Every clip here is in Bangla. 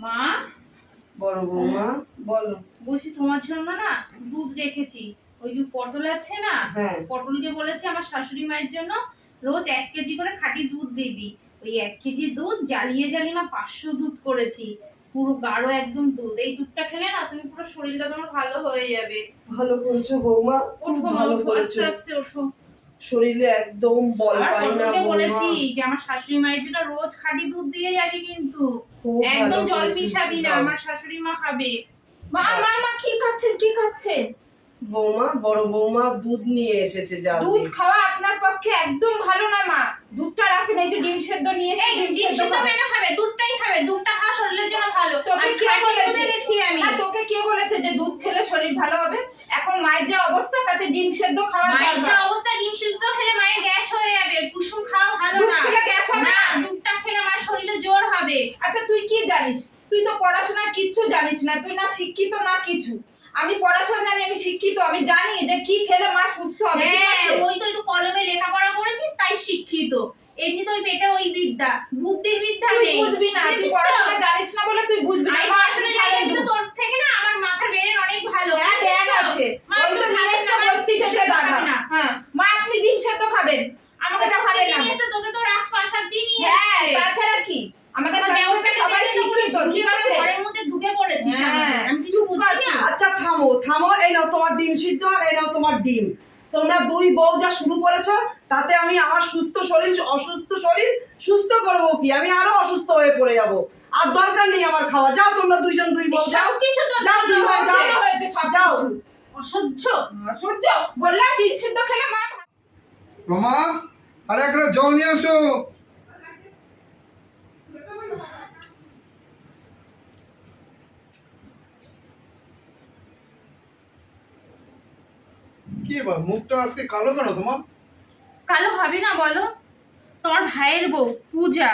মা? বড় বৌমা। বলো। বলছি তোমার জন্য না দুধ রেখেছি। ওই যে পটল আছে না হ্যাঁ। পটলকে বলেছি আমার শাশুড়ি মায়ের জন্য রোজ এক কেজি করে খাঁটি দুধ দিবি। ওই এক কেজি দুধ জ্বালিয়ে জ্বালিয়ে মা পাঁচশো দুধ করেছি। পুরো গাঢ় একদম দুধ। এই দুধটা খেলে না তুমি পুরো শরীরটা তোমার ভালো হয়ে যাবে। ভালো করেছ বৌমা ওঠো মা, ভালো ওঠো, আস্তে আস্তে ওঠো। শরীরে একদম বল পাই না বলেছি যে আমার শাশুড়ি মায়ের জন্য রোজ খাঁটি দুধ দিয়ে যাবি কিন্তু। একদম জল মিশাবি না আমার শাশুড়ি মা খাবে। মা মা মা কি খাচ্ছেন কি খাচ্ছেন? বৌমা বড় বৌমা দুধ নিয়ে এসেছে যা দুধ খাওয়া আপনার পক্ষে একদম ভালো না মা। দুধটা রাখেন এই যে ডিম সেদ্ধ নিয়ে এসে ডিম সেদ্ধ কেন খাবে? দুধটাই খাবে দুধটা খাওয়া শরীরের জন্য ভালো। তোকে কে বলেছে? আমি। না তোকে কে বলেছে যে দুধ খেলে শরীর ভালো হবে? এখন মায়ের যা অবস্থা তাতে ডিম সেদ্ধ খাওয়া মায়ের যা অবস্থা ডিম সিদ্ধ খেলে মায়ের গ্যাস হয়ে যাবে কুসুম খাওয়া ভালো দুধ খেলে গ্যাস হবে না না? দুধটা খেলে মায়ের শরীরে জোর হবে। আচ্ছা তুই কি জানিস? তুই তো পড়াশোনা কিচ্ছু জানিস না তুই না শিক্ষিত না কিছু। আমি পড়াশোনা জানি আমি শিক্ষিত আমি জানি যে কি খেলে মা সুস্থ হবে হ্যাঁ? ওই তো একটু কলমে লেখাপড়া করেছিস তাই শিক্ষিত। এমনি তো ওই পেটে ওই বিদ্যা। বুদ্ধির বিদ্যা নেই। বুঝবি না তুই পড়াশোনা জানিস না বলে তুই বুঝবি না। পড়াশোনা আসলে জানি ছাড়ে কিন্তু তোর থেকে না আমার মাথার ব্রেন অনেক ভালো। হ্যাঁ, জ্ঞান আছে। ওই তো নিজস্ব না, বস্তি থেকে দাদা। হ্যাঁ, মা আপনি ডিম সেদ্ধ খাবেন। আমাকে তো খাবেন না তোকে তো রাজপ্রাসাদ দিয়ে নিয়ে হ্যাঁ। তাছাড়া কি? আমাদের বাড়িতে সবাই তো শিক্ষিত ঠিক আছে? ঘরের মধ্যে ঢুকে পড়েছিস হ্যাঁ। আমি কিছু বুঝি না আচ্ছা থামো থামো এই নাও তোমার ডিম সিদ্ধ আর এই নাও তোমার ডিম। তোমরা দুই বউ যা শুরু করেছ তাতে আমি আমার সুস্থ শরীর অসুস্থ শরীর সুস্থ করব কি? আমি আরও অসুস্থ হয়ে পড়ে যাব। আর দরকার নেই আমার খাওয়া। যাও তোমরা দুইজন দুই বউ যাও। কিছু তো যাও দুই বউ যাও। হয়েছে সব যাও। অসহ্য সহ্য বললাম ডিম সিদ্ধ খেলে মা রমা আরে একটা জল নিয়ে আসো। কি এবার? মুখটা আজকে কালো কেন তোমার? কালো হবে না বলো? তোমার ভাইয়ের বউ, পূজা।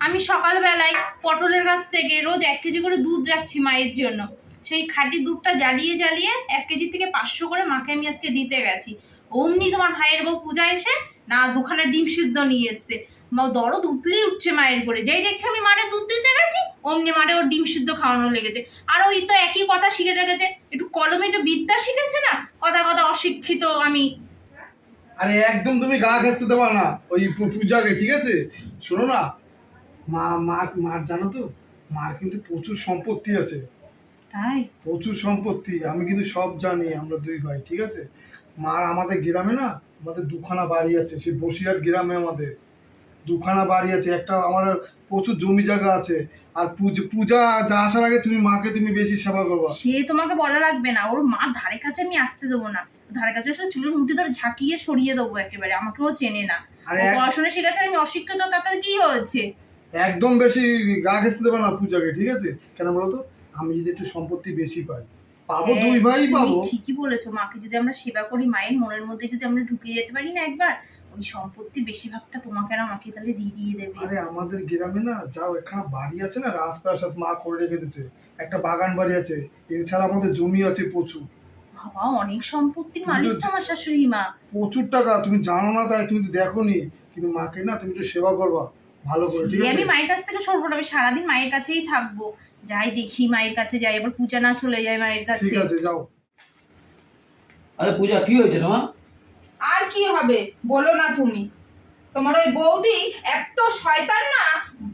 আমি সকালবেলায় পটলের কাছ থেকে রোজ এক কেজি করে দুধ রাখছি মায়ের জন্য। সেই খাঁটি দুধটা জ্বালিয়ে জ্বালিয়ে এক কেজি থেকে পাঁচশো করে মাকে আমি আজকে দিতে গেছি। অমনি তোমার ভাইয়ের বউ পূজা এসে না দুখানা ডিম সিদ্ধ নিয়ে এসছে। দরদ উঠলেই উঠছে মায়ের করে যেই দেখছি আমি মারে দুধ গেছি অমনি মারে ওর ডিম সিদ্ধ খাওয়ানো লেগেছে। আর ওই তো একই কথা শিখে রেখেছে একটু কলমে একটু বিদ্যা শিখেছে না? কথা কথা অশিক্ষিত আমি। আরে একদম তুমি গা ঘেঁচতে দেবা না ওই পূজাকে ঠিক আছে? শোনো না মা মার মার জানো তো মার কিন্তু প্রচুর সম্পত্তি আছে। তাই? প্রচুর সম্পত্তি আমি কিন্তু সব জানি আমরা দুই ভাই ঠিক আছে? মার আমাদের গ্রামে না আমাদের দুখানা বাড়ি আছে সেই বসিরহাট গ্রামে আমাদের। দুখানা বাড়ি আছে একটা আমার প্রচুর জমি জায়গা আছে। আর পূজা যা আসার আগে তুমি মাকে তুমি বেশি সেবা করবা। সে তোমাকে বলা লাগবে না ওর মা ধারে কাছে আমি আসতে দেবো না। ধারে কাছে আসলে চুলের মুঠি ধরে ঝাঁকিয়ে সরিয়ে দেবো একেবারে আমাকেও চেনে না। আরে পড়াশোনা শিখেছে আমি অশিক্ষিত তাতে কি হয়েছে? একদম বেশি গা ঘেঁচতে দেবে না পূজাকে ঠিক আছে? কেন বলো তো আমি যদি একটু সম্পত্তি বেশি পাই। পাবো হ্যাঁ, দুই ভাই পাবো। ঠিকই বলেছ মাকে যদি আমরা সেবা করি মায়ের মনের মধ্যে যদি আমরা ঢুকে যেতে পারি না একবার ওই সম্পত্তি বেশিরভাগটা তোমাকে আর আমাকে তাহলে দিয়ে দিয়ে দেবে। আরে আমাদের গ্রামে না যাও একখানা বাড়ি আছে না রাজপ্রাসাদ মা করে রেখে দিয়েছে। একটা বাগান বাড়ি আছে এছাড়া আমাদের জমি আছে প্রচুর। বাবা অনেক সম্পত্তির কিন্তু মালিক তো আমার শাশুড়ি মা। প্রচুর টাকা তুমি জানো না তাই তুমি তো দেখোনি। কিন্তু মাকে না তুমি একটু সেবা করবা ভালো করে ঠিক আছে আমি মায়ের কাছ থেকে সরবো না আমি সারাদিন মায়ের কাছেই থাকব। যাই দেখি মায়ের কাছে যাই আবার পূজা না চলে যায় মায়ের কাছে। ঠিক আছে যাও। আরে পূজা কি হয়েছে তোমার? আর কি হবে? বলো না তুমি। তোমার ওই বৌদি এত শয়তান না?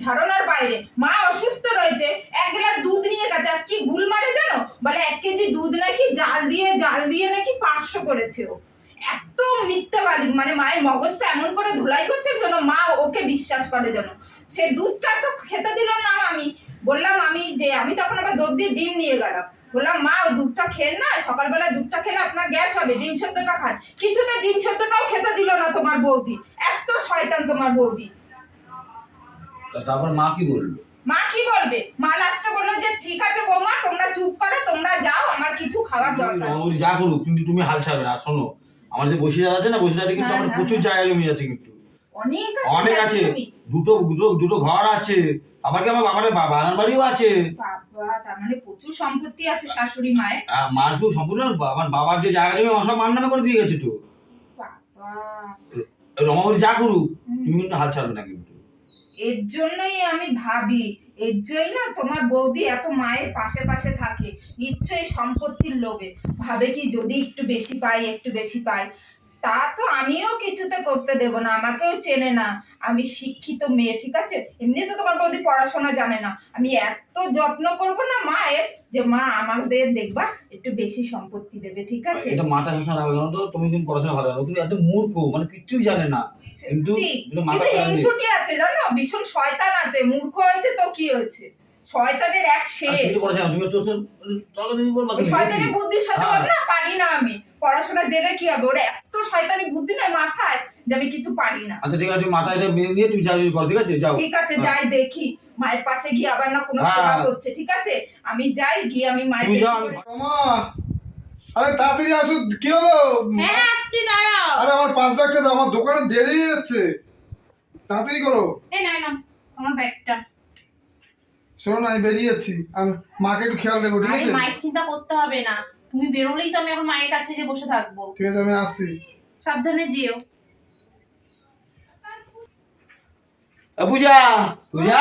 ধারণার বাইরে। মা অসুস্থ রয়েছে। এক গ্লাস দুধ নিয়ে গেছে। আর কি গুল মারে জানো? বলে এক কেজি দুধ নাকি জাল দিয়ে জাল দিয়ে নাকি পাঁচশো করেছে ও। এত মিথ্যাবাদী। মানে মায়ের মগজটা এমন করে ধুলাই করছে যেন মা ওকে বিশ্বাস করে যেন। সে দুধটা তো খেতে দিল না আমি। বললাম আমি যে, আমি তখন আবার দুধ দিয়ে ডিম নিয়ে গেলাম। বললাম মা ওই দুধটা খেন না সকালবেলা দুধটা খেলে আপনার গ্যাস হবে ডিম সেদ্ধটা খান। কিছুতে ডিম সেদ্ধটাও খেতে দিল না তোমার বৌদি এত শয়তান তোমার বৌদি। তারপর মা কি বলল? মা কি বলবে? মা লাস্টে বলল যে ঠিক আছে বৌমা তোমরা চুপ করো তোমরা যাও আমার কিছু খাওয়ার দরকার। যা করুক কিন্তু তুমি হাল ছাড়বে না শোনো। আমার যে বসিরহাট আছে না বসিরহাটে কিন্তু হ্যাঁ, আমার হ্যাঁ, প্রচুর হ্যাঁ। জায়গা জমি আছে কিন্তু। অনেক অনেক জানো আছে। দুটো দুটো দুটো ঘর আছে। আবার কি আমার বাবার বাগান বাড়িও আছে। বাবা তার মানে প্রচুর সম্পত্তি আছে শাশুড়ি মায়ের। মার শুধু সম্পূর্ণ আমার বাবার যে জায়গা জমি সব মার নামে করে দিয়ে গেছে তো। রমাবতী যা করুক তুমি কিন্তু হাল ছাড়বে না কিন্তু। এর জন্যই আমি ভাবি এর জন্যই না তোমার বৌদি এত মায়ের পাশে পাশে থাকে নিশ্চয়ই সম্পত্তির লোভে। ভাবে কি যদি একটু বেশি পাই একটু বেশি পাই। তা তো আমিও কিছুতে করতে দেব না আমাকেও চেনে না আমি শিক্ষিত মেয়ে ঠিক আছে এমনি তো তোমার বৌদি পড়াশোনা জানে না আমি এত যত্ন করব না মায়ের যে মা আমাদের দেখবা একটু বেশি সম্পত্তি দেবে ঠিক আছে এটা মাথা সবসময় রাখবে কেন তো তুমি কিন্তু পড়াশোনা ভালো জানো তুমি এত মূর্খ মানে কিচ্ছুই জানে না কিন্তু হিংসুটি আছে জানো ভীষণ শয়তান আছে মূর্খ হয়েছে তো কি হয়েছে শয়তানের এক শেষ তুমি পড়াশোনা তুমি তো তর্কাতর্কি করবা ওই তুমি, শয়তানি নাকি? বুদ্ধির সাথে হ্যাঁ। না পারি না আমি পড়াশোনা জেনে কি হবে? ওরা এত শয়তানি বুদ্ধি নয় মাথায় যে আমি কিছু পারি না। আচ্ছা ঠিক আছে তুমি মাথায় মেরে দিয়ে তুমি চাকরি করো ঠিক আছে? যাও। ঠিক আছে হ্যাঁ। যাই দেখি। মায়ের পাশে গিয়ে আবার না কোনো হ্যাঁ। সেবা করছে ঠিক আছে? আমি যাই গিয়ে আমি মায়ের তুমি যাও, মামা আরে তাড়াতাড়ি আসো কি হলো? হ্যাঁ আসছি দাঁড়াও। আরে আমার পাঁচ ব্যাগটা দাও আমার দোকানে দেরি হয়ে যাচ্ছে। তাড়াতাড়ি করো। এই না না তোমার ব্যাগটা শোনো না আমি বেরিয়ে যাচ্ছি। আর মাকে একটু খেয়াল রেখো ঠিক আছে? মায়ের চিন্তা করতে হবে না। তুমি বেরোলেই তো আমি আমার মায়ের কাছে যে বসে থাকব। ঠিক আছে আমি আসছি। সাবধানে যেও। পূজা পূজা?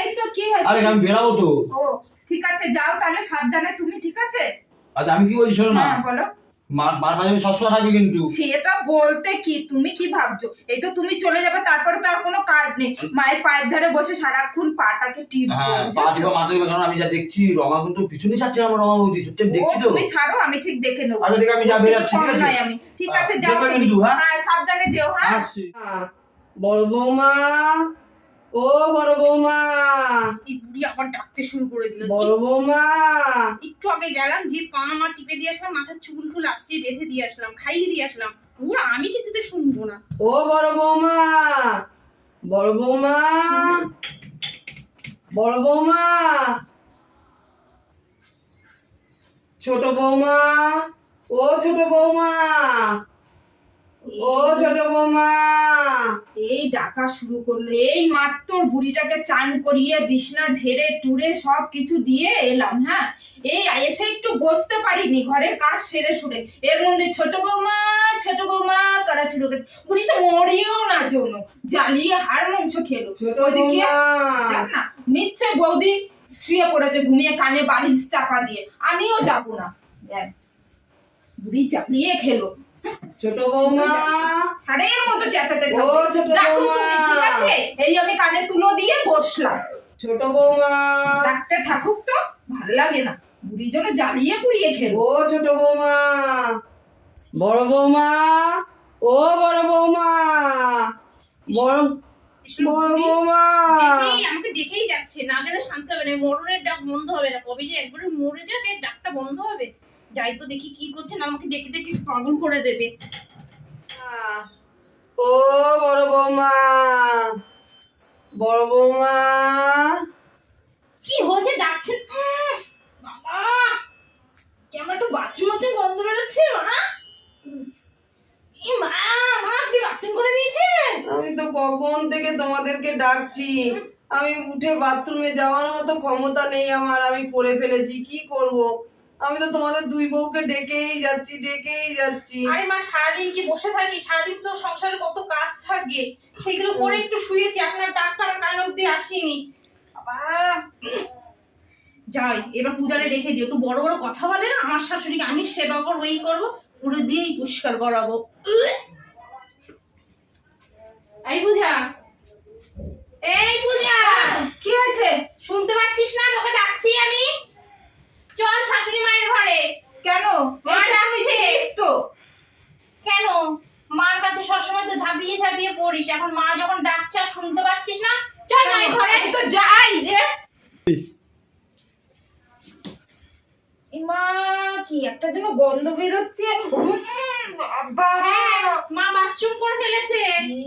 এই তো কি আরে আমি বেরাবো তো। ও ঠিক আছে যাও তাহলে সাবধানে তুমি ঠিক আছে? আচ্ছা আমি কি বলছি শোনো না? হ্যাঁ বলো। মার মার আমি সবসময় থাকবি কিন্তু। সেটা বলতে কি? তুমি কি ভাবছ? এই তো তুমি চলে যাবে তারপরে তো কোনো কাজ নেই। মায়ের পায়ের ধারে বসে সারাক্ষণ পাটাকে টিপবো হ্যাঁ পা বুঝেছ? মাথা টিপা, কারণ আমি যা দেখছি রমা কিন্তু পিছনে ছাড়ছে আমার রমা বৌদি সত্যি দেখছি তো। তুমি ছাড়ো আমি ঠিক দেখে নেব। আচ্ছা ঠিক আছে আমি যাবে যাচ্ছি ঠিক আছে? আমি। ঠিক আছে যাও তুমি। হ্যাঁ? হ্যাঁ সাবধানে যেও হ্যাঁ? বড় বৌমা ও বড় বৌমা। এই বুড়ি আবার ডাকতে শুরু করে দিল। বড় বৌমা। একটু আগে গেলাম যে পা আমার টিপে দিয়ে আসলাম মাথার চুল ফুল আসছে বেঁধে দিয়ে আসলাম খাইয়ে দিয়ে আসলাম। ওরা আমি কিছুতে শুনব না। ও বড় বৌমা। বড় বৌমা। বড় বৌমা। ছোট বৌমা। ও ছোট বৌমা। ও ছোট বৌমা এই ডাকা শুরু করল। এই মাত্র বুড়িটাকে চান করিয়ে বিছনা ঝেড়ে টুরে সব কিছু দিয়ে এলাম হ্যাঁ? এই এসে একটু বসতে পারিনি ঘরের কাজ সেরে সুরে। এর মধ্যে ছোট বৌমা ছোট বৌমা করা শুরু করে বুড়িটা মরিও না জন্য জ্বালিয়ে হাড় মাংস খেলো ওইদিকে না নিশ্চয় বৌদি শুয়ে পড়েছে ঘুমিয়ে কানে বালিশ চাপা দিয়ে। আমিও যাব না। বুড়ি চাপিয়ে খেলো। ছোট বৌমা। সারের মতো চেঁচাতে ও, ছোট বৌমা। ঠিক আছে? এই আমি কানে তুলো দিয়ে বসলাম। ছোট বৌমা। রাখতে থাকুক তো ভালো লাগে না। বুড়ি জন্য জ্বালিয়ে পুড়িয়ে খেলো। ও ছোট বৌমা। বড় বৌমা। ও বড় বৌমা। বড় বড় বৌমা। আমাকে ডেকেই যাচ্ছে। না গেলে শান্ত হবে না। মরণের ডাক বন্ধ হবে না। কবে যে একবারে মরে যাবে ডাকটা বন্ধ হবে। যাই তো দেখি কি করছেন আমাকে ডেকে ডেকে পাগল করে দেবে। ও বড় বৌমা বড় বৌমা। কি হয়েছে? ডাকছে। উম, বাবা কেমন একটু বাথরুম বাথরুম গন্ধ বেরোচ্ছে মা? মা মা কি বাথরুম করে দিয়েছে আমি তো কখন থেকে তোমাদেরকে ডাকছি। আমি উঠে বাথরুমে যাওয়ার মতো ক্ষমতা নেই আমার আমি করে ফেলেছি কি করব? আমি তো তোমাদের দুই বউকে ডেকেই যাচ্ছি ডেকেই যাচ্ছি। আরে মা সারাদিন কি বসে থাকি? সারাদিন তো সংসারে কত কাজ থাকে। সেগুলো করে একটু শুয়েছি আপনার ডাক্তার কান অব্দি আসেনি। বাবা। যাই এবার পূজারে রেখে দিও একটু বড় বড় কথা বলে না আমার শাশুড়িকে আমি সেবা করব এই করব পুরো দিয়েই পরিষ্কার করাবো। এই পূজা। এই পূজা। কি হয়েছে? শুনতে পাচ্ছিস না? তোকে ডাকছি আমি। চল শাশুড়ি মায়ের ঘরে। কেন? মা এইটা তুই ডাকছে। জানিস তো। কেন? মার কাছে সবসময় তো ঝাঁপিয়ে ঝাঁপিয়ে পড়িস। এখন মা যখন ডাকছে আর শুনতে পাচ্ছিস না চল মায়ের ঘরে। তো যাই যে। মা কি একটা যেন গন্ধ বেরোচ্ছে। বাবা। হ্যাঁ মা বাথরুম করে ফেলেছে।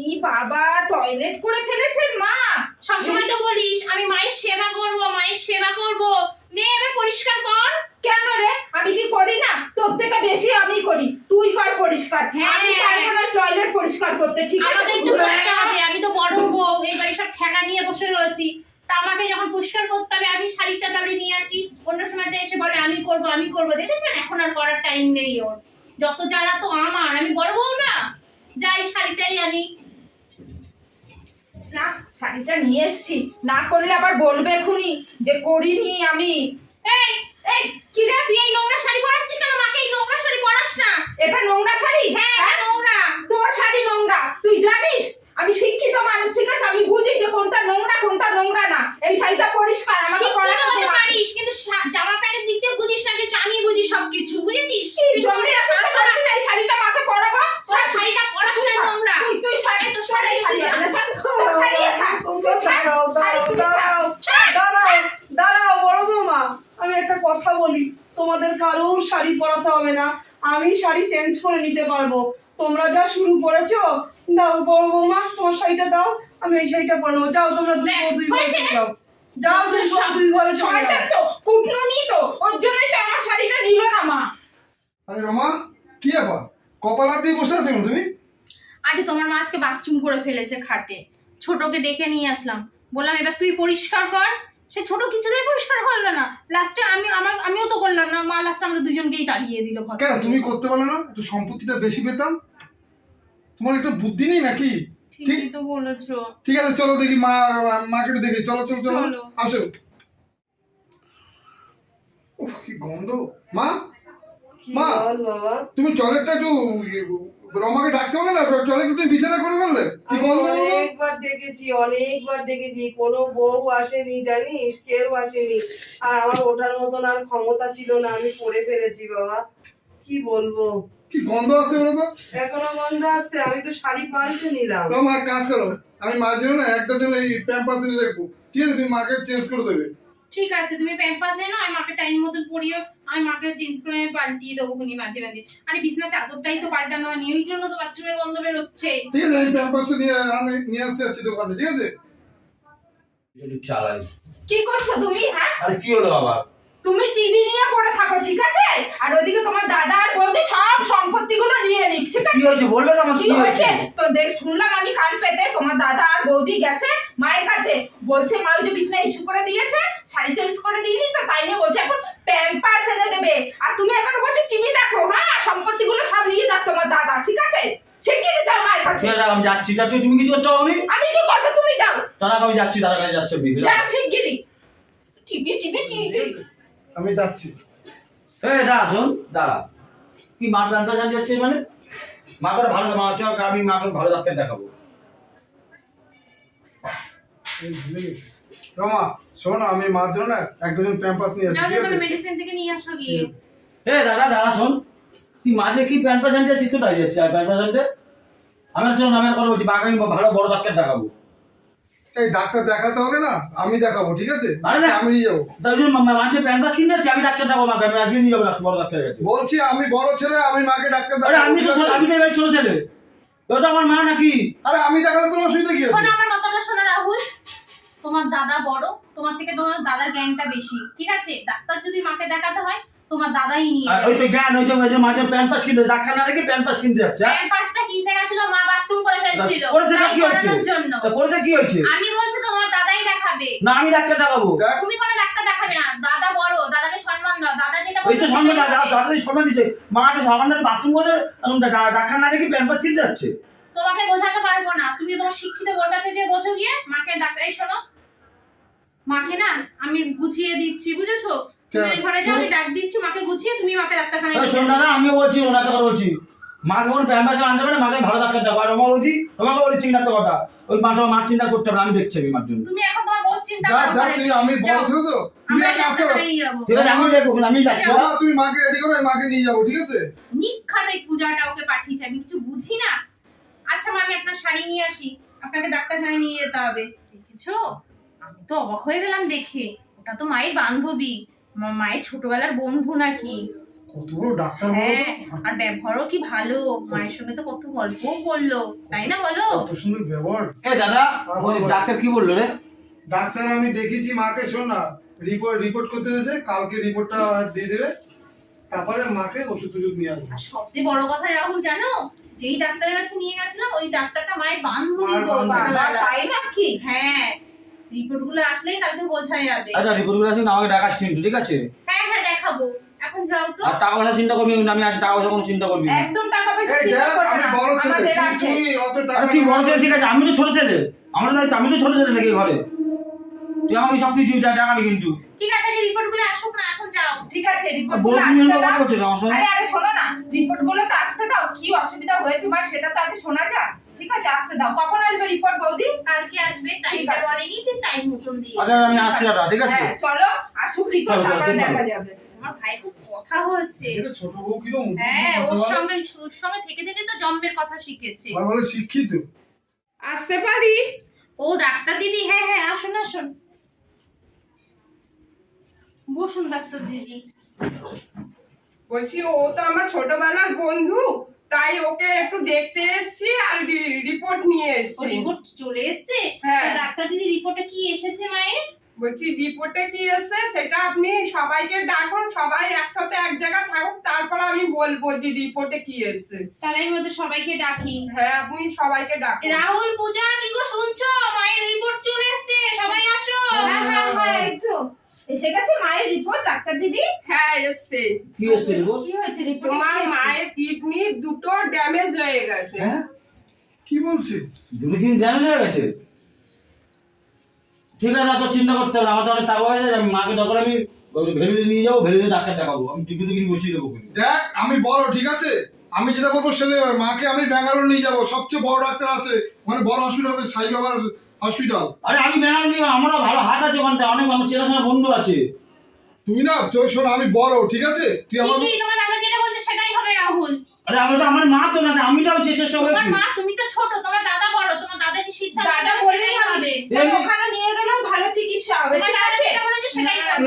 ই বাবা টয়লেট করে ফেলেছেন মা? সবসময় তো বলিস আমি মায়ের সেবা করব মায়ের সেবা করব। নে এবার পরিষ্কার কর। কেন রে? আমি কি করি না? তোর থেকে বেশি আমি করি। তুই কর পরিষ্কার। হ্যাঁ। আমি পারব না টয়লেট পরিষ্কার করতে ঠিক আছে? আমাকে তো করতে হবে আমি তো বড় বউ এবারে সব ঠেকা নিয়ে বসে রয়েছি। তা আমাকে যখন পরিষ্কার করতে হবে আমি শাড়িটা তাহলে নিয়ে আসি। অন্য সময় তো এসে বলে আমি করব আমি করব। দেখেছেন? এখন আর করার টাইম নেই ওর। যত জ্বালা তো আমার আমি বড় বউ না। যাই শাড়িটাই আনি। না শাড়িটা নিয়ে এসছি। না করলে আবার বলবে খুনি যে করিনি আমি। এই এই কি রে তুই এই নোংরা শাড়ি পরাচ্ছিস কেন? মাকে এই নোংরা শাড়ি পরাস না। এটা নোংরা শাড়ি? হ্যাঁ এটা নোংরা। তোমার শাড়ি নোংরা। তুই জানিস? আমি শিক্ষিত মানুষ ঠিক আছে? আমি বুঝি যে কোনটা নোংরা কোনটা নোংরা না। এই শাড়িটা পরিষ্কার আমাকে পরাতে পারিস কিন্তু জামা প্যান্টের দিক দিয়ে বুঝিস না কিন্তু আমি বুঝি সবকিছু। বুঝেছিস? এই তুই জন্যে এত সব- বলছি না, এই শাড়িটা মাকে পরাবো তোর শাড়িটা পরাস না নোংরা তুই তুই শাড়ি তো শাড়ি শাড়ি আমরা শাড়ি তোর শাড়ি আছে তোমরা দাঁড়াও শাড়ি দাঁড়াও তুমি ছাড়। দাঁড়াও দাঁড়াও দাঁড়াও বড় বৌমা আমি একটা কথা বলি তোমাদের কারোর শাড়ি হবে না। আমি শাড়ি চেঞ্জ করে নিতে পারব। তোমরা যা শুরু করেছ দাও বড় বৌমা তোমার শাড়িটা দাও আমি এই শাড়িটা পরে নেব। যাও তোমরা দুই যাও। যাও দুই দুই ঘরে চলে শয়তান যাও। তো তো। ওর জন্যই তো আমার শাড়িটা নিল না মা। আরে রমা কি ব্যাপার? কপাল হাত দিয়ে বসে আছো কেন তুমি? আরে তোমার মা আজকে বাথরুম করে ফেলেছে খাটে। ছোটকে ডেকে নিয়ে আসলাম। বললাম এবার তুই পরিষ্কার কর সে ছোট কিছুতেই পরিষ্কার করল না। লাস্টে আমি আমার আমিও তো করলাম না। মা লাস্টে আমাদের দুজনকেই তাড়িয়ে দিল ঘর কেন? তুমি করতে পারলে না? একটু সম্পত্তিটা বেশি পেতাম? তোমার একটু বুদ্ধি নেই নাকি? ঠিকই তো বলেছ। ঠিক আছে চলো দেখি মা মাকে একটু দেখি। চলো চলো চলো। আসো। উফ কি গন্ধ। মা? মা। তুমি টয়লেটটা একটু ইয়ে, রমাকে ডাকতে পারলে না? টয়লেট তুমি বিছানা করে ফেললে? কি গন্ধ অনেকবার ডেকেছি অনেকবার ডেকেছি। কোনো বউ আসেনি জানিস? কেউ আসেনি। আর আমার ওঠার মতন আর ক্ষমতা ছিল না আমি পড়ে ফেলেছি বাবা। কি বলব? কি গন্ধ আসছে বলো তো? এখনও বন্ধ আসছে আমি তো শাড়ি পাল্টে নিলাম। রমা কাজ করো। আমি জন্য না একটা জন্য এই প্যাম্পাস এনে রাখব। ঠিক আছে তুমি মাকে চেঞ্জ করে দেবে। ঠিক আছে তুমি প্যাম্পাস এনো আমি মাকে টাইম মতন পরিয়ে আমি মাকে চেঞ্জ করে আমি পাল্টিয়ে দেবো খুনি মাঝে মাঝে। আরে বিছনা চাদরটাই তো পাল্টানো হয়নি ওই জন্য তো বাথরুমের গন্ধ বেরোচ্ছে। ঠিক আছে আমি প্যাম্পাসে নিয়ে নিয়ে আসতে যাচ্ছি দোকানে ঠিক আছে? চালাই কি করছ তুমি হ্যাঁ? আরে কি হলো আবার তুমি টিভি নিয়ে পড়ে থাকো ঠিক আছে? আর ওইদিকে তোমার দাদা আর বৌদি সব সম্পত্তিগুলো নিয়ে নিক ঠিক আছে? কি হয়েছে? বলবে তো আমার কি হয়েছে? তো দেখ শুনলাম আমি কান পেতে তোমার দাদা আর বৌদি গেছে মায়ের কাছে। বলছে মা ওই যে বিছনা ইস্যু করে দিয়েছে শাড়ি চেঞ্জ করে দিইনি তো তাই নিয়ে বলছে এখন প্যাম্পাস এনে দেবে। আর তুমি এখন বসে টিভি দেখো হ্যাঁ? সম্পত্তিগুলো সব নিয়ে যাক তোমার দাদা ঠিক আছে? সে মায়ের কাছে? আমি যাচ্ছি। যাচ্ছি তুমি কিছু করতে হবে আমি কি করব? তুমি যাও। দাদা আমি যাচ্ছি দাদার কাছে যাচ্ছে বিফিল যাও টিভি টিভি টিভি আমি যাচ্ছি। এ দাঁড়া শোন দাঁড়া। কি মার প্যান্টটা জানি যাচ্ছে মানে? মা করে ভালো মা হচ্ছে আমি মাকে ভালো ডাক্তার দেখাবো। এই ভুলে গেছি। রমা শোনো আমি মার জন্য না এক ডজন প্যাম্পাস নিয়ে আসছি যাও ঠিক আছে? মেডিসিন থেকে নিয়ে আসো গিয়ে। এ দাদা দাদা শোন। তুই মাঝে কি প্যান্ট পাশানটা শিখতে পারি যাচ্ছে আর প্যান্ট পাশানটা আমি শোন আমি কথা বলছি মাকে আমি ভালো বড় ডাক্তার দেখাবো। এই ডাক্তার দেখাতে হবে না আমি দেখাবো ঠিক আছে। আমি নিয়ে যাব। মাঝে প্যান্ট পাস কিনে আমি ডাক্তার দেখাবো মাকে আমি আজকে নিয়ে যাব ডাক্তার- বড় ডাক্তারের কাছে। বলছি আমি বড় ছেলে আমি মাকে ডাক্তার আরে দেখাবো আমি তো আমি তো এবার ছোট ছেলে। ও তো আমার মা নাকি? আরে আমি দেখালে তোমার অসুবিধা কি আছে? আমার কথাটা শোনো রাহুল। তোমার দাদা বড় তোমার থেকে তোমার দাদার জ্ঞানটা বেশি ঠিক আছে? ডাক্তার যদি মাকে দেখাতে হয় তোমার দাদাই নিয়ে ওই তো জ্ঞান ওই যে ওই যে মাঝে প্যান্ট পাস কিনতে ডাক্তার না রেখে প্যান্ট পাস কিনতে যাচ্ছে কিনতে গেছিল মা বাথরুম করে ফেলছিল। করেছে কি হয়েছে? তা করেছে কি হয়েছে? আমি বলছি তোমার দাদাই দেখাবে। না আমি ডাক্তার দেখাবো। তুমি কোনো ডাক্তার দেখাবে না। দাদা বড় দাদাকে সম্মান দাও। দাদা যেটা ওই তো সম্মান। দাদা সম্মান দিচ্ছে মা তো সামান্য বাথরুম করে ডাক্তার না রেখে প্যান্ট পাস কিনতে যাচ্ছে। তোমাকে বোঝাতে পারব না। তুমি তোমার শিক্ষিত বোর্ড আছে যে বোঝো গিয়ে মাকে ডাক্তার এই শোনো। মাকে না আমি গুছিয়ে দিচ্ছি বুঝেছ? তুমি ঘরে যাও আমি ডাক দিচ্ছি মাকে গুছিয়ে তুমি মাকে ডাক্তারখানায় শোন যাও। আমিও বলছি ওনার কথা বলছি। মাকে কোনো প্যান্ট পাস আনতে পারে মাকে ভালো ডাক্তার দেখাবো আর রমা বলছি তোমাকে বলি চিন্তা তো কথা। ওই মাটা মার চিন্তা করতে হবে আমি দেখছি আমি মার জন্য। তুমি এখন তোমার বোধ চিন্তা যা যা তুই আমি বড় যাও। তো। তুমি এক কাজ করো ঠিক আছে আমি দেখব আমি যাচ্ছি রমা, তুমি মাকে রেডি করো মাকে নিয়ে যাব ঠিক আছে? নিখাতে পূজাটা ওকে পাঠিয়েছে আমি কিছু বুঝি না। আচ্ছা মা আমি আপনার শাড়ি নিয়ে আসি। আপনাকে ডাক্তারখানায় নিয়ে যেতে হবে। দেখেছ? আমি তো অবাক হয়ে গেলাম দেখে। ওটা তো মায়ের বান্ধবী। মায়ের ছোটবেলার বন্ধু নাকি? কত বড় ডাক্তার হ্যাঁ আর ব্যবহারও কি ভালো? মায়ের সঙ্গে তো কত করল তাই না বলো? কত সুন্দর ব্যবহার। এ দাদা ডাক্তার কি বলল রে? ডাক্তার আমি দেখেছি মাকে শোন না রিপোর্ট রিপোর্ট করতে দিয়েছে কালকে রিপোর্টটা দিয়ে দেবে তারপরে মাকে ওষুধ টষুধ নিয়ে আসবে। আর সবচেয়ে বড় কথা রাহুল জানো? যেই ডাক্তারের কাছে নিয়ে গেছিলাম ওই ডাক্তারটা মায়ের বান্ধবী। তাই নাকি হ্যাঁ রিপোর্টগুলো আসলেই কালকে বোঝা যাবে। আচ্ছা রিপোর্টগুলো আছে আমাকে ডাকাস কিন্তু ঠিক আছে? হ্যাঁ হ্যাঁ দেখাবো। এখন যাও তো। আর টাকা পয়সা চিন্তা করবি না আমি আছি টাকা পয়সা কোনো চিন্তা করবি না। একদম টাকা পয়সা চিন্তা করবে আমি না। বড় ছেলে তুই- অত টাকা তুই বড় ছেলে ঠিক আছে আমি তো ছোট ছেলে। আমার দায়িত্ব আমি তো ছোট ছেলে নাকি ঘরে? তুই আমাকে সব কিছু টাকা আমি কিন্তু। ঠিক আছে যে রিপোর্টগুলো আসুক না এখন যাও। ঠিক আছে রিপোর্ট বড়গুলো তুমি আসতে দাও। আমার আরে আরে শোনো না রিপোর্টগুলো তো আসতে দাও। কি অসুবিধা হয়েছে? বা সেটা তো আগে শোনা যাক। ঠিক আছে আসতে দাও। কখন আসবে রিপোর্ট বৌদি? কালকে আসবে টাইমটা বলেনি কিন্তু টাইম মতন দিয়ে আচ্ছা আমি আসছি দাদা ঠিক আছে? হ্যাঁ চলো আসুক রিপোর্ট তারপরে দেখা যাবে। আমার ভাই খুব কথা এটা ছোট বউ কীরকম হ্যাঁ ওর সঙ্গে ওর সঙ্গে থেকে থেকে তো জন্মের কথা শিখেছে। বলে শিক্ষিত। আসতে পারি? ও ডাক্তার দিদি হ্যাঁ হ্যাঁ আসুন আসুন। বসুন ডাক্তার দিদি। বলছি ও তো আমার ছোটবেলার বন্ধু। তাই ওকে একটু দেখতে এসেছি আর রিপোর্ট নিয়ে এসেছি। রিপোর্ট চলে এসেছে? হ্যাঁ। ডাক্তার দিদি রিপোর্টে কি এসেছে মায়ের? বলছি রিপোর্টে কি এসছে সেটা আপনি সবাইকে ডাকুন সবাই একসাথে এক জায়গায় থাকুক তারপর আমি বলব যে রিপোর্টে কি এসছে। তাহলে আমি ওদের সবাইকে ডাকি। হ্যাঁ আপনি সবাইকে ডাকুন। রাহুল পূজা কি গো শুনছো? মায়ের রিপোর্ট চলে এসেছে সবাই আসো। হ্যাঁ হ্যাঁ হ্যাঁ এই তো। এসে গেছে মায়ের রিপোর্ট ডাক্তার দিদি? হ্যাঁ এসছে। কি এসছে রিপোর্ট কি হয়েছে রিপোর্ট তোমার মায়ের কিডনি দুটো ড্যামেজ হয়ে গেছে। হ্যাঁ? কি বলছে? দুটো দিন জানা হয়ে গেছে? ঠিক আছে এত চিন্তা করতে হবে না আমার তো অনেক টাকা হয়ে যায় আমি মাকে দরকার আমি ভেলুতে নিয়ে যাব ভেলুতে ডাক্তার দেখাবো আমি টিকিট কিনে বসিয়ে দেবো দেখ আমি বড় ঠিক আছে? আমি যেটা বলব সেটা মাকে আমি ব্যাঙ্গালোর নিয়ে যাব সবচেয়ে বড় ডাক্তার আছে মানে বড় হসপিটাল সাই বাবার হসপিটাল? আরে আমি বেনারস নিয়ে আমারও ভালো হাত আছে ওখানটা অনেক আমার চেনাশোনা বন্ধু আছে। তুই না তো শোন আমি বড় ঠিক আছে? তুই আমার ঠিকই তোমার দাদা যেটা বলছে সেটাই হবে রাহুল। আরে আমি তো আমার মা তো না আমি তো চেষ্টা করে তোমার মা তুমি তো ছোট তোমার দাদা বড় তোমার দাদা কি সিদ্ধান্ত দাদা সেটাই হবে। ওখানে নিয়ে গেলেও ভালো চিকিৎসা হবে ঠিক দাদা আছে? যেটা বলেছে সেটাই হবে।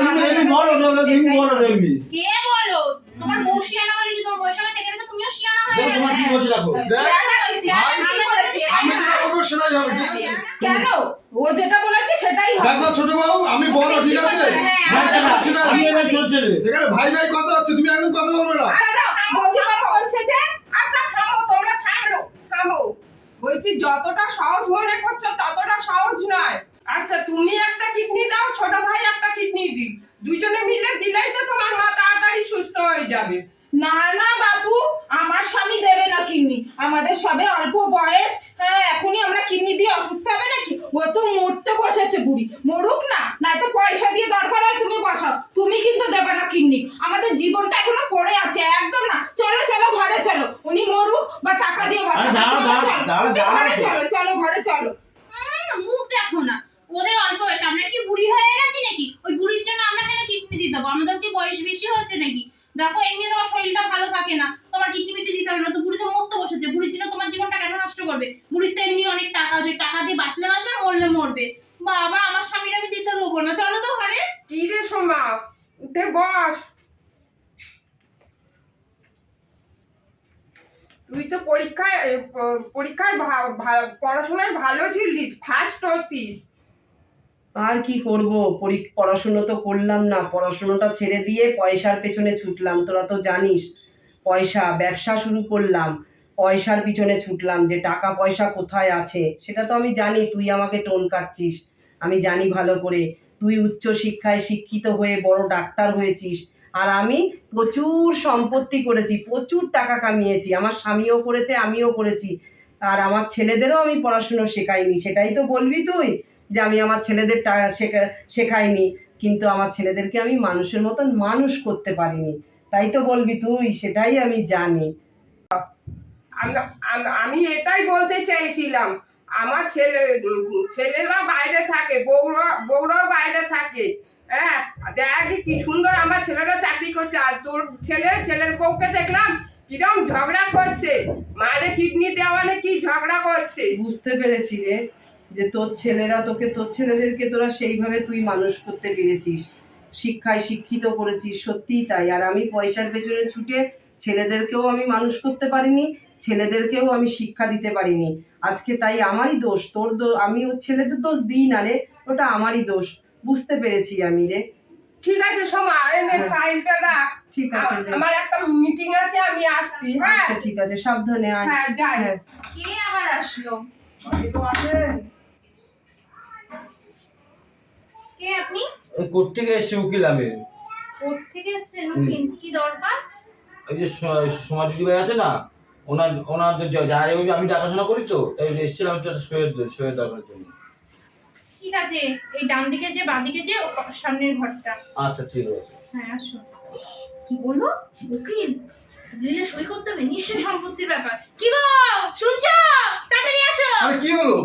বড় এমনি বড় এমনি কে বলো? তোমার বউ শিয়ানা বলে কি তোমার বউয়ের সঙ্গে থেকে থেকে তুমিও শিয়ানা হয়ে দেখো তোমার কি গেলে বলছে দেখো? দেখ শিয়ানা নয়, শিয়ানা ভাই, কি করেছে? আমি যেটা বলব সেটাই হবে ঠিক আছে? কেন? ও যেটা বলেছে সেটাই হবে। দেখো ছোট বাবু আমি বড় ঠিক আছে? হ্যাঁ, ভাই, আমি এবার এখানে ভাই ভাই কথা হচ্ছে তুমি একদম কথা বলবে না। আচ্ছা, বলছে যে আচ্ছা থামো তোমরা থামো থামো। বলছি যতটা সহজ মনে করছ ততটা সহজ নয়। আচ্ছা তুমি একটা কিডনি দাও ছোট ভাই একটা কিডনি দি দুজনে মিলে দিলেই তো তোমার মা তাড়াতাড়ি সুস্থ হয়ে যাবে। না না বাবু আমার স্বামী দেবে না কিডনি। আমাদের সবে অল্প বয়স। হ্যাঁ এখনই আমরা কিডনি দিয়ে অসুস্থ হবে নাকি? ও তো মরতে বসেছে বুড়ি। মরুক না না তো পয়সা দিয়ে দরকার হয় তুমি বসাও। তুমি কিন্তু দেবে না কিডনি। আমাদের জীবনটা এখনও পড়ে আছে একদম না। চলো চলো ঘরে চলো। উনি মরুক বা টাকা দিয়ে বসাও চলো চলো। ঘরে চলো মুখ দেখো না। ওদের অল্প বয়স। আমরা কি বুড়ি হয়ে গেছি নাকি? ওই বুড়ির জন্য আমরা কেন কিডনি দিতে হবে আমাদের কি বয়স বেশি হচ্ছে নাকি? দেখো, এমনি তোমার শরীরটা ভালো থাকে না। তোমার কিডনি মিটি দিতে হবে না। তো বুড়ি তো মরতে বসেছে। বুড়ির জন্য তোমার জীবনটা কেন নষ্ট করবে? বুড়ির তো এমনি অনেক টাকা আছে। টাকা দিয়ে বাঁচলে বাঁচবে, মরলে মরবে। বাবা, আমার স্বামীর আমি দিতে দেবো না। চলো তো ঘরে। কি রে সোমা? উঠে বস। তুই তো পরীক্ষায় পরীক্ষায় পড়াশোনায় ভালো ছিলিস ফার্স্ট হতিস। আর কি করব? পড়াশুনো তো করলাম না। পড়াশুনোটা ছেড়ে দিয়ে পয়সার পেছনে ছুটলাম। তোরা তো জানিস, পয়সা, ব্যবসা শুরু করলাম। পয়সার পিছনে ছুটলাম যে টাকা পয়সা কোথায় আছে? সেটা তো আমি জানি, তুই আমাকে টোন কাটছিস। আমি জানি ভালো করে। তুই উচ্চ শিক্ষায় শিক্ষিত হয়ে বড় ডাক্তার হয়েছিস। আর আমি প্রচুর সম্পত্তি করেছি, প্রচুর টাকা কামিয়েছি। আমার স্বামীও করেছে, আমিও করেছি। আর আমার ছেলেদেরও আমি পড়াশুনো শেখাইনি। সেটাই তো বলবি তুই? যে আমি আমার ছেলেদের শেখা শেখাইনি। কিন্তু আমার ছেলেদেরকে আমি মানুষের মতন মানুষ করতে পারিনি। তাই তো বলবি তুই সেটাই আমি জানি। আম- এটাই বলতে চাইছিলাম। আমার ছেলে ছেলেরা বাইরে থাকে বউরা বউরাও বাইরে থাকে। হ্যাঁ দেখ কি সুন্দর আমার ছেলেরা চাকরি করছে। আর তোর ছেলে ছেলের বউকে দেখলাম কিরম ঝগড়া করছে। মারে কিডনি দেওয়ানে কি ঝগড়া করছে। বুঝতে পেরেছি রে। যে তোর ছেলেরা তোকে তোর ছেলেদেরকে তোরা সেইভাবে তুই মানুষ করতে পেরেছিস। শিক্ষায় শিক্ষিত করেছিস সত্যিই তাই। আর আমি পয়সার পেছনে ছুটে ছেলেদেরকেও আমি মানুষ করতে পারিনি ছেলেদেরকেও আমি শিক্ষা দিতে পারিনি। আজকে তাই আমারই দোষ তোর দো আমি ওর ছেলেদের দোষ দিই না রে ওটা আমারই দোষ। বুঝতে পেরেছি আমি রে। ঠিক আছে সোমা এনে হ্যাঁ। ফাইলটা রাখ। ঠিক আছে আমার একটা মিটিং আছে আমি আসছি হ্যাঁ? আচ্ছা ঠিক আছে সাবধানে আয়। হ্যাঁ যাই। হ্যাঁ। কে আবার আসলো? কে আপনি? কোথেকে এসছে উকিল আমি? কোথেকে এসছে? নতুন কি দরকার? ওই যে সমাজ দিদি ভাই আছে না ওনার ওনার যে যা ওই আমি দেখাশোনা করি তো তাই এসেছিলাম শোয়ের দরকারের জন্য। ঠিক আছে এই ডান দিকে যে বাঁ দিকে যে ও- সামনের ঘরটা। আচ্ছা ঠিক আছে। হ্যাঁ আসো। কি বলল? উকিল? দলিলে সই করতে হবে নিশ্চয় সম্পত্তির ব্যাপার। কি গো? শুনছো? তাড়াতাড়ি আসো। আরে কি হলো?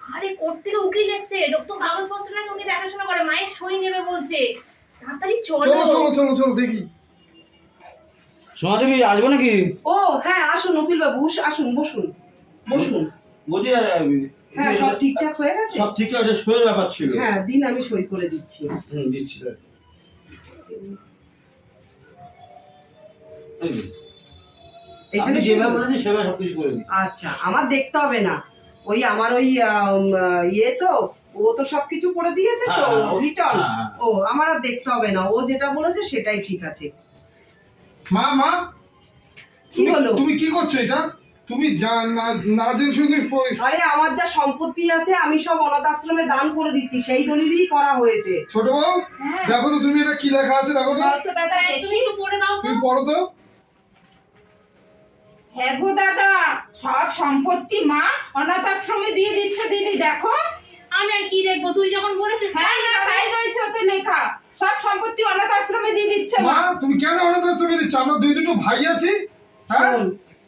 আরে কোর্ট থেকে উকিল এসছে তো কাগজপত্র নাকি উনি দেখাশোনা করে মায়ের সই নেবে বলছে। তাড়াতাড়ি চলো। চলো চলো চলো চলো দেখি। সমাজ দেবী আসব নাকি? ও হ্যাঁ আসুন উকিল বাবু আসুন বসুন বসুন। বলছি হ্যাঁ সব ঠিকঠাক হয়ে গেছে? সব ঠিকঠাক আছে শোয়ের ব্যাপার ছিল। হ্যাঁ দিন আমি সই করে দিচ্ছি। হুম দিচ্ছি আপনি যেভাবে। বলেছেন সেভাবে সবকিছু করে দিচ্ছি। আচ্ছা আমার দেখতে হবে না। ওই আমার ওই ইয়ে তো ও তো সবকিছু করে দিয়েছে তো হ্যাঁ, হ্যাঁ, রিটার্ন হ্যাঁ, হ্যাঁ। ও আমার আর দেখতে হবে না ও যেটা বলেছে সেটাই ঠিক আছে। মা মা কি হলো? তুমি কি করছ এটা? তুমি যা না না জেনে শুনে আরে আমার যা সম্পত্তি আছে আমি সব অনাথ আশ্রমে দান করে দিচ্ছি সেই দলিলই করা হয়েছে। ছোট বউ দেখো তো তুমি এটা কি লেখা আছে দেখো তো। তুমি একটু পড়ে দাও তো। তুমি পড়ো তো। হ্যাঁ গো দাদা সব সম্পত্তি মা অনাথ আশ্রমে দিয়ে দিচ্ছে দিদি দেখো। আমি আর কি দেখব? তুই যখন বলেছিস হ্যাঁ তাই হ্যাঁ তাই রয়েছে ওতে লেখা। সব সম্পত্তি অনাথ আশ্রমে দিয়ে দিচ্ছে মা। মা তুমি কেন অনাথ আশ্রমে দিচ্ছ? আমরা দুই দুটো ভাই আছি হ্যাঁ?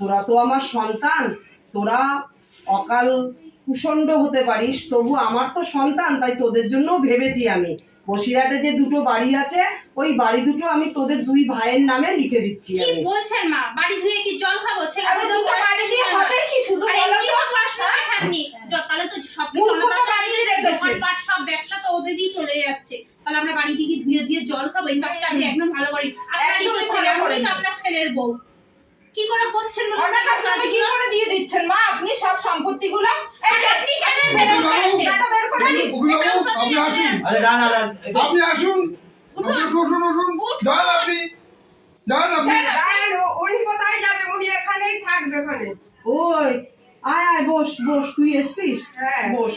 তোরা তো আমার সন্তান। তোরা অকাল কুষণ্ড হতে পারিস তবু আমার তো সন্তান তাই তোদের জন্য ভেবেছি আমি। বসিরহাটে যে দুটো বাড়ি আছে ওই বাড়ি দুটো আমি তোদের দুই ভাইয়ের নামে লিখে দিচ্ছি কি বলছেন মা? বাড়ি ধুয়ে কি জল খাব? ছেলে আরে দুটো বাড়ি দিয়ে হবে কি? শুধু বলো তো? পড়াশোনা শেখাননি। য- তাহলে তো সব কিছু আমাদের বাড়িয়ে রেখেছে। দোকানপাট সব ব্যবসা তো ওদেরই চলে যাচ্ছে। তাহলে আমরা বাড়ি থেকে ধুয়ে ধুয়ে জল খাব? এই কাজটা আপনি একদম ভালো করেন। আপনারই তো ছেলে আমি তো আপনার ছেলের বউ। কি করে করছেন তো অনাথ আশ্রমে কি করে দিয়ে দিচ্ছেন? মা আপনি সব সম্পত্তি গুলো আপনি কেন বেরো বাবু, দাদা বের আপনি আসুন। আরে না না আপনি আসুন। উঠুন। উঠুন উঠুন যান আপনি। যান আপনি। উনি কোথায় যাবে? উনি এখানেই থাকবে ওখানে। ওই আয় আয় বস বস তুই এসছিস? হ্যাঁ। বস।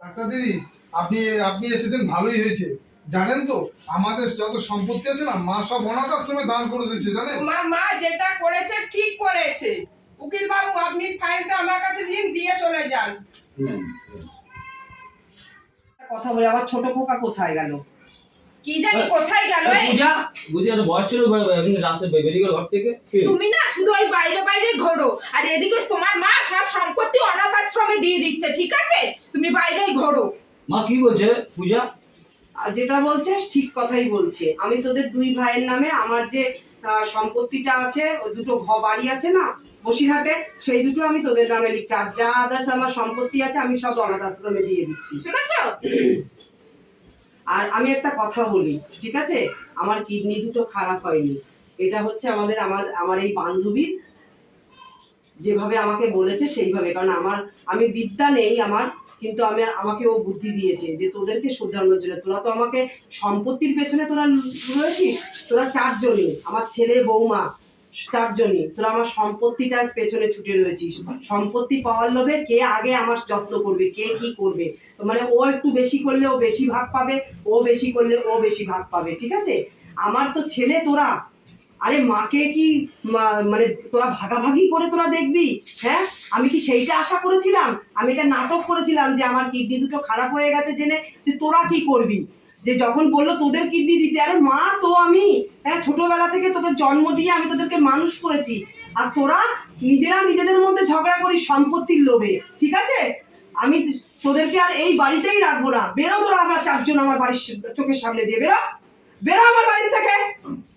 ডাক্তার দিদি আপনি আপনি এসেছেন ভালোই হয়েছে। জানেন তো আমাদের যত সম্পত্তি আছে না মা সব অনাথ আশ্রমে দান করে দিয়েছে জানেন? মা মা যেটা করেছে ঠিক করেছে। উকিল বাবু আপনি ফাইলটা আমার কাছে দিন দিয়ে চলে যান। কথা বলে আবার ছোট খোকা কোথায় গেল? কি জানি কোথায় গেল? পূজা বুঝি এত বয়স ছিল এখন রাস্তায় বে- বেরিয়ে গেল ঘর থেকে তুমি না শুধু ওই বাইরে বাইরে ঘোরো আর এদিকে তোমার মা সব সম্পত্তি অনাথ আশ্রমে দিয়ে দিচ্ছে ঠিক আছে? তুমি বাইরেই ঘোরো। মা কি বলছে পূজা? যেটা বলছিস, ঠিক কথাই বলছে। আমি তোদের দুই ভাইয়ের নামে আমার যে সম্পত্তিটা আছে দুটো ঘ বাড়ি আছে না, বসিরহাটে, সেই দুটো আমি তোদের নামে লিখছি। আর যা আদার্স আমার সম্পত্তি আছে, আমি সব অনাথ আশ্রমে দিয়ে দিচ্ছি। শুনেছ? আর আমি একটা কথা বলি, ঠিক আছে? আমার কিডনি দুটো খারাপ হয়নি। এটা হচ্ছে আমাদের, আমার আমার এই বান্ধবীর যেভাবে আমাকে বলেছে সেইভাবে। কারণ আমার, আমি বিদ্যা নেই আমার কিন্তু আমি আমাকে ও বুদ্ধি দিয়েছে যে তোদেরকে শুধরানোর জন্য তোরা তো আমাকে সম্পত্তির পেছনে তোরা রয়েছিস তোরা চারজনই, আমার ছেলে, বৌমা, চারজনই, তোরা আমার সম্পত্তিটার পেছনে ছুটে রয়েছিস। সম্পত্তি পাওয়ার লোভে কে আগে আমার যত্ন করবে, কে কি করবে? মানে ও একটু বেশি করলে ও বেশি ভাগ পাবে, ও বেশি করলে ও বেশি ভাগ পাবে, ঠিক আছে? আমার তো ছেলে তোরা আরে মাকে কি মানে তোরা ভাগাভাগি করে তোরা দেখবি? হ্যাঁ? আমি কি সেইটা আশা করেছিলাম? আমি এটা নাটক করেছিলাম যে আমার কিডনি দুটো খারাপ হয়ে গেছে জেনে যে তোরা কি করবি? যে যখন বলল তোদের কিডনি দিতে, আরে মা তো আমি। হ্যাঁ ছোটবেলা থেকে তোদের জন্ম দিয়ে আমি তোদেরকে মানুষ করেছি। আর তোরা নিজেরা নিজেদের মধ্যে ঝগড়া করিস সম্পত্তির লোভে, ঠিক আছে? আমি তোদেরকে আর এই বাড়িতেই রাখব না। বেরো তোরা আমরা চারজন আমার বাড়ির চোখের সামনে দিয়ে, বেরো? বেরো আমার বাড়ি থেকে।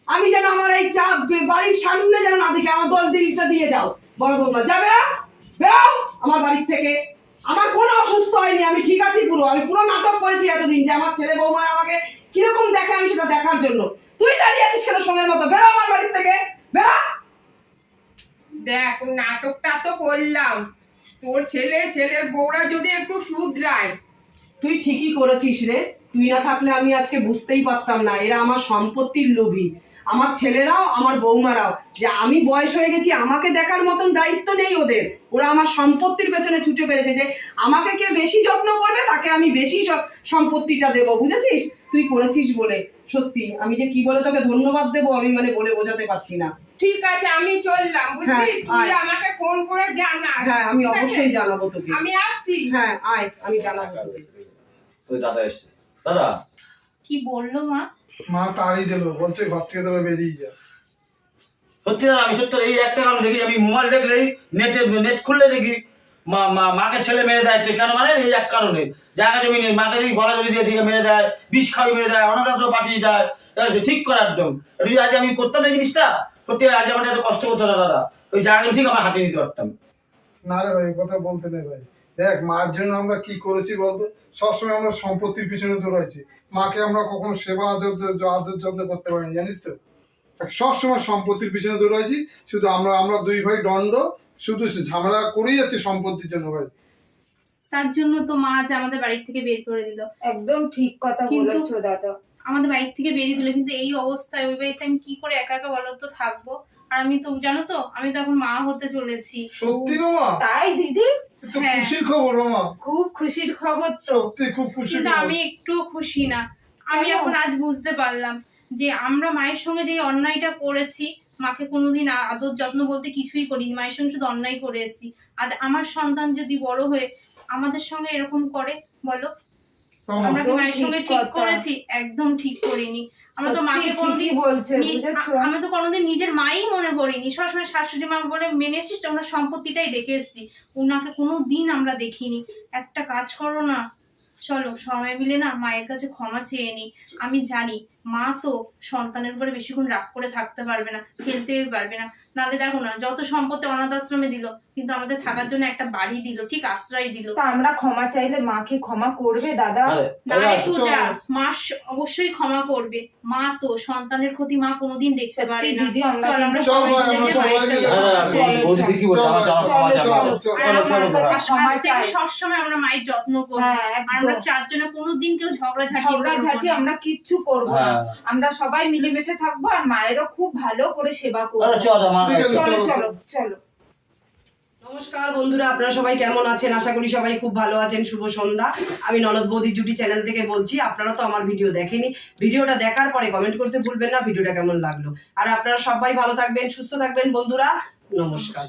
আমি যেন আমার এই চা বাড়ির সামনে যেন না দেখে আমার দল দিলটা দিয়ে যাও বড় বৌমা যা বেরো বেরো। আমার বাড়ির থেকে। আমার কোনো অসুস্থ হয়নি আমি ঠিক আছি পুরো। আমি পুরো নাটক করেছি এতদিন যে আমার ছেলে বৌমার আমাকে কীরকম দেখে আমি সেটা দেখার জন্য। তুই দাঁড়িয়ে আছিস সেটা সঙ্গের মতো। বেরো আমার বাড়ির থেকে। বেরো। দেখ নাটকটা তো করলাম। তোর ছেলে ছেলের বউরা যদি একটু শুধরায়। তুই ঠিকই করেছিস রে। তুই না থাকলে আমি আজকে বুঝতেই পারতাম না। এরা আমার সম্পত্তির লোভী। আমার ছেলেরাও আমার বৌমারাও যে আমি বয়স হয়ে গেছি আমাকে দেখার মতন দায়িত্ব নেই ওদের। ওরা আমার সম্পত্তির পেছনে ছুটে পেরেছে যে আমাকে কে বেশি যত্ন করবে তাকে আমি বেশি সম্পত্তিটা দেবো বুঝেছিস? তুই করেছিস বলে। সত্যি আমি যে কি বলে তোকে ধন্যবাদ দেবো আমি মানে বলে বোঝাতে পারছি না। ঠিক আছে আমি চললাম বুঝলি? হ্যাঁ, তুই আমাকে ফোন করে জানাস হ্যাঁ আমি অবশ্যই জানাব তোকে। আমি আসছি। হ্যাঁ আয় আমি জানাব। তোকে ওই দাদা এসছে। দাদা? কি বলল মা? মা তাড়ি দিল বলছে ঘর থেকে তোরা বেরিয়ে যা। সত্যি দাদা আমি সত্যি এই একটা কারণ দেখি আমি মোবাইল দেখলেই নেটে নেট খুললে দেখি মা মা মাকে ছেলে মেরে দেয় কেন মানে এই এক কারণে। জায়গা জমি নেই মাকে যদি গলা জমি দিয়ে মেরে দেয় বিষ খাওয়াই মেরে দেয় অনাথাশ্রম পাঠিয়ে দেয় ঠিক করা একদম। যদি আজ আমি করতাম এই জিনিসটা সত্যি আজ আমার এত কষ্ট করতো না দাদা। ওই জায়গা ঠিক আমার হাতে নিতে পারতাম। না রে ভাই কথা বলতে নেই ভাই। দেখ মার জন্য আমরা কি করেছি বলতো? সবসময় আমরা সম্পত্তির পিছনে দৌড়াইছি। মাকে আমরা কখনো সেবা আদর আদর যত্ন করতে পারিনি জানিস তো? সবসময় সম্পত্তির পিছনে দৌড়াইছি শুধু আমরা আমরা দুই ভাই দণ্ড শুধু ঝামেলা করেই যাচ্ছি সম্পত্তির জন্য ভাই। তার জন্য তো মা আজ আমাদের বাড়ির থেকে বের করে দিল। একদম ঠিক কথা বলেছ দাদা। আমাদের বাড়ির থেকে বেরিয়ে দিল কিন্তু এই অবস্থায় ওই বাড়িতে আমি কি করে একা একা বলো তো থাকব? আর আমি তো জানো তো আমি তো এখন মা হতে চলেছি। সত্যি তাই দিদি? হ্যাঁ। খুশির খবর খুব খুশির খবর তো। সত্যি খুব খুশির কিন্তু আমি একটু খুশি না। আমি এখন আজ বুঝতে পারলাম যে আমরা মায়ের সঙ্গে যে অন্যায়টা করেছি মাকে কোনোদিন আদর যত্ন বলতে কিছুই করিনি। মায়ের সঙ্গে শুধু অন্যায় করে এসেছি। আজ আমার সন্তান যদি বড় হয়ে আমাদের সঙ্গে এরকম করে বলো? আমরা মায়ের সঙ্গে ঠিক করেছি? একদম ঠিক করিনি। আমরা তো মাকে কোনোদিন বলছে নি- আমি তো কোনোদিন নিজের মাই মনে করিনি। সবসময় শাশুড়ি মা বলে মেনে এসেছিস আমরা সম্পত্তিটাই দেখে এসেছি। ওনাকে কোনো দিন আমরা দেখিনি। একটা কাজ করো না। চলো সবাই মিলে না মায়ের কাছে ক্ষমা চেয়ে নি। আমি জানি মা তো সন্তানের উপরে বেশিক্ষণ রাগ করে থাকতে পারবে না খেলতে পারবে না। নাহলে দেখো না যত সম্পত্তি অনাথ আশ্রমে দিল কিন্তু আমাদের থাকার জন্য একটা বাড়ি দিল ঠিক আশ্রয় দিল। তা আমরা ক্ষমা চাইলে মাকে ক্ষমা করবে দাদা? না রে পূজা মা অবশ্যই ক্ষমা করবে। মা তো সন্তানের ক্ষতি মা কোনোদিন দেখতে পারে না। দিদি চল আমরা সবসময় আমরা মায়ের যত্ন করব হ্যাঁ আর আমরা চারজনে কোনোদিন কেউ ঝগড়া ঝাঁটি ঝগড়া আমরা কিচ্ছু করব না। আমরা সবাই মিলেমিশে থাকব আর মায়েরও খুব ভালো করে সেবা করব। চল চলো চলো, চলো চলো নমস্কার বন্ধুরা আপনারা সবাই কেমন আছেন? আশা করি সবাই খুব ভালো আছেন। শুভ সন্ধ্যা। আমি ননদ বৌদি জুটি চ্যানেল থেকে বলছি আপনারা তো আমার ভিডিও দেখেনি। ভিডিওটা দেখার পরে কমেন্ট করতে ভুলবেন না ভিডিওটা কেমন লাগল। আর আপনারা সবাই ভালো থাকবেন সুস্থ থাকবেন বন্ধুরা। নমস্কার।